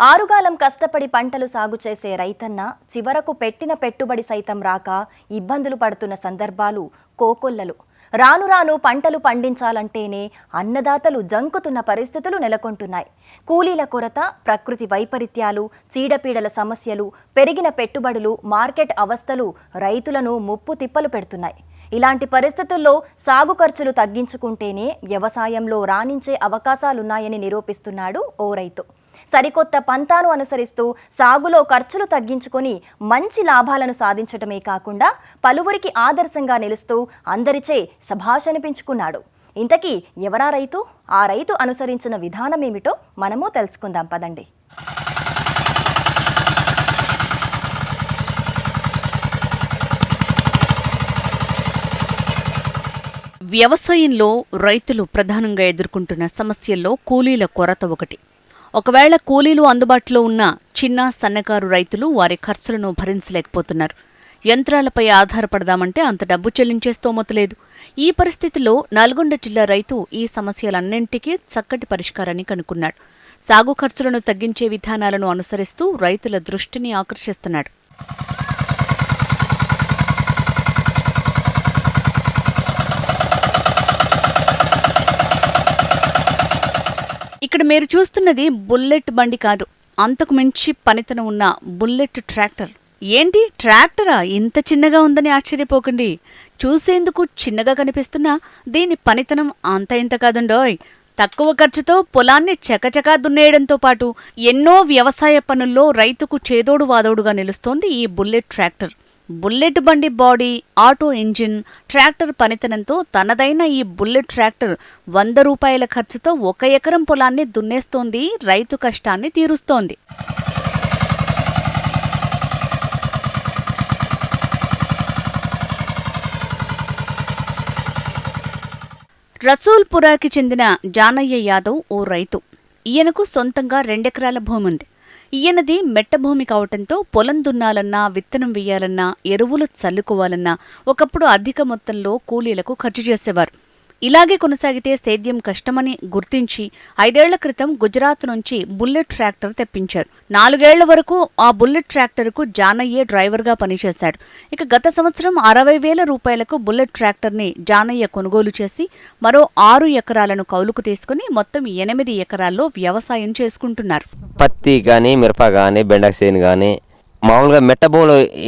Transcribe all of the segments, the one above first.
ఆరుగాలం కష్టపడి పంటలు సాగు చేసే రైతన్న చివరకు పెట్టిన పెట్టుబడి సైతం రాక ఇబ్బందులు పడుతున్న సందర్భాలు కోకొల్లలు. రాను రాను పంటలు పండించాలంటేనే అన్నదాతలు జంకుతున్న పరిస్థితులు నెలకొంటున్నాయి. కూలీల కొరత ప్రకృతి వైపరీత్యాలు చీడపీడల సమస్యలు పెరిగిన పెట్టుబడులు మార్కెట్ అవస్థలు రైతులను ముప్పు తిప్పలు పెడుతున్నాయి. ఇలాంటి పరిస్థితుల్లో సాగు ఖర్చులు తగ్గించుకుంటేనే వ్యవసాయంలో రాణించే అవకాశాలున్నాయని నిరూపిస్తున్నాడు ఓ రైతు. సరికొత్త పంతాను అనుసరిస్తూ సాగులో ఖర్చులు తగ్గించుకొని మంచి లాభాలను సాధించటమే కాకుండా పలువురికి ఆదర్శంగా నిలుస్తూ అందరిచే సభాషనిపించుకున్నాడు ఇంతకీ ఎవరా రైతు? ఆ రైతు అనుసరించిన విధానమేమిటో మనము తెలుసుకుందాం పదండి. వ్యవసాయంలో రైతులు ప్రధానంగా ఎదుర్కొంటున్న సమస్యల్లో కూలీల కొరత ఒకటి. ఒకవేళ కూలీలు అందుబాటులో ఉన్న చిన్న సన్నకారు రైతులు వారి ఖర్చులను భరించలేకపోతున్నారు. యంత్రాలపై ఆధారపడదామంటే అంత డబ్బు చెల్లించే స్తోమత లేదు. ఈ పరిస్థితిలో నల్గొండ జిల్లా రైతు ఈ సమస్యలన్నింటికీ చక్కటి పరిష్కారాన్ని కనుక్కున్నాడు. సాగు ఖర్చులను తగ్గించే విధానాలను అనుసరిస్తూ రైతుల దృష్టిని ఆకర్షిస్తున్నాడు. ఇక్కడ మీరు చూస్తున్నది బుల్లెట్ బండి కాదు. అంతకు మించి పనితనం ఉన్న బుల్లెట్ ట్రాక్టర్. ఏంటి? ట్రాక్టరా? ఇంత చిన్నగా ఉందని ఆశ్చర్యపోకండి. చూసేందుకు చిన్నగా కనిపిస్తున్నా దీని పనితనం అంత ఇంత కాదుండోయ్. తక్కువ ఖర్చుతో పొలాన్ని చకచకా దున్నేయడంతో పాటు ఎన్నో వ్యవసాయ పనుల్లో రైతుకు చేదోడు వాదోడుగా నిలుస్తోంది ఈ బుల్లెట్ ట్రాక్టర్. బుల్లెట్ బండి బాడీ ఆటో ఇంజిన్ ట్రాక్టర్ పనితనంతో తనదైన ఈ బుల్లెట్ ట్రాక్టర్ వంద రూపాయల ఖర్చుతో ఒక ఎకరం పొలాన్ని దున్నేస్తోంది రైతు కష్టాన్ని తీరుస్తోంది. రసూల్పురాకి చెందిన జానయ్య యాదవ్ ఓ రైతు. ఈయనకు సొంతంగా రెండెకరాల భూమి ఉంది ఈయనది మెట్ట భూమి కావటంతో పొలం దున్నాలన్నా విత్తనం వేయాలన్నా ఎరువులు చల్లుకోవాలన్నా ఒకప్పుడు అధిక మొత్తంలో కూలీలకు ఖర్చు చేసేవారు. ఇలాగే కొనసాగితే సేద్యం కష్టమని గుర్తించి ఐదేళ్ళ క్రితం గుజరాత్ నుంచి బుల్లెట్ ట్రాక్టర్ తెప్పించారు. నాలుగేళ్ళ వరకు ఆ బుల్లెట్ ట్రాక్టర్కు జానయ్యే డ్రైవర్గా పనిచేశాడు. ఇక గత సంవత్సరం అరవై వేల రూపాయలకు బుల్లెట్ ట్రాక్టర్ని జానయ్య కొనుగోలు చేసి మరో ఆరు ఎకరాలను కౌలుకు తీసుకుని మొత్తం ఎనిమిది ఎకరాల్లో వ్యవసాయం చేసుకుంటున్నారు. పత్తి కానీ మిరప కానీ బెండక కానీ మామూలుగా మెట్ట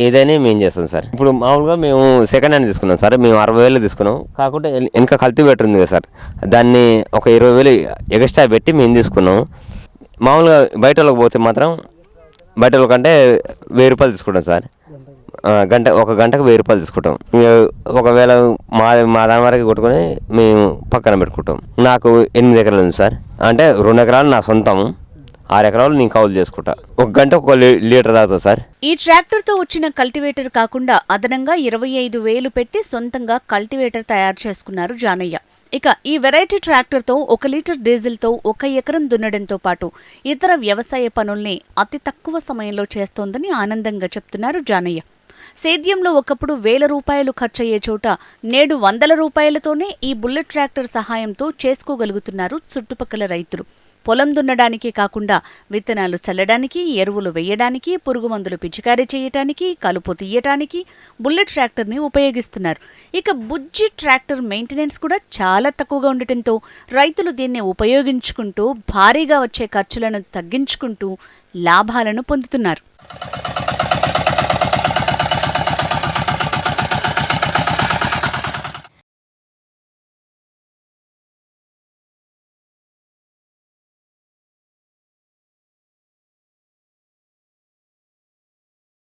ఏదైనా మేము చేస్తాం సార్. ఇప్పుడు మామూలుగా మేము సెకండ్ హ్యాండ్ తీసుకున్నాం సార్. మేము అరవై వేలు తీసుకున్నాం. కాకుంటే ఇంకా వెనక కల్టివేటర్ ఉంది కదా సార్. దాన్ని ఒక ఇరవై వేలు ఎక్స్ట్రా పెట్టి మేము తీసుకున్నాం. మామూలుగా బయట వాళ్ళకి పోతే మాత్రం బయట వాళ్ళకంటే వెయ్యి రూపాయలు తీసుకుంటాం సార్. గంట ఒక గంటకు వెయ్యి రూపాయలు తీసుకుంటాం. ఒకవేళ మా మా దాని వరకు కొట్టుకొని మేము పక్కన పెట్టుకుంటాం. నాకు ఎనిమిది ఎకరాలు ఉంది సార్. అంటే రెండు ఎకరాలు నా సొంతం. ఆరు ఎకరాలు నేను కౌలు చేసుకుంటా. ఒక గంట ఒక లీటర్ తాగుతా సార్. ఈ ట్రాక్టర్తో వచ్చిన కల్టివేటర్ కాకుండా అదనంగా ఇరవై ఐదు వేలు పెట్టి సొంతంగా కల్టివేటర్ తయారు చేసుకున్నారు జానయ్య. ఇక ఈ వెరైటీ ట్రాక్టర్తో ఒక లీటర్ డీజిల్తో ఒక ఎకరం దున్నడంతో పాటు ఇతర వ్యవసాయ పనుల్ని అతి తక్కువ సమయంలో చేస్తోందని ఆనందంగా చెప్తున్నారు జానయ్య. సేద్యంలో ఒకప్పుడు వేల రూపాయలు ఖర్చయ్యే చోట నేడు వందల రూపాయలతోనే ఈ బుల్లెట్ ట్రాక్టర్ సహాయంతో చేసుకోగలుగుతున్నారు చుట్టుపక్కల రైతులు. పొలం దున్నడానికి కాకుండా విత్తనాలు చల్లడానికి ఎరువులు వేయడానికి పురుగు మందులు పిచికారీ చేయటానికి కలుపు తీయటానికి బుల్లెట్ ట్రాక్టర్ని ఉపయోగిస్తున్నారు. ఇక బుజ్జి ట్రాక్టర్ మెయింటెనెన్స్ కూడా చాలా తక్కువగా ఉండటంతో రైతులు దీన్ని ఉపయోగించుకుంటూ భారీగా వచ్చే ఖర్చులను తగ్గించుకుంటూ లాభాలను పొందుతున్నారు.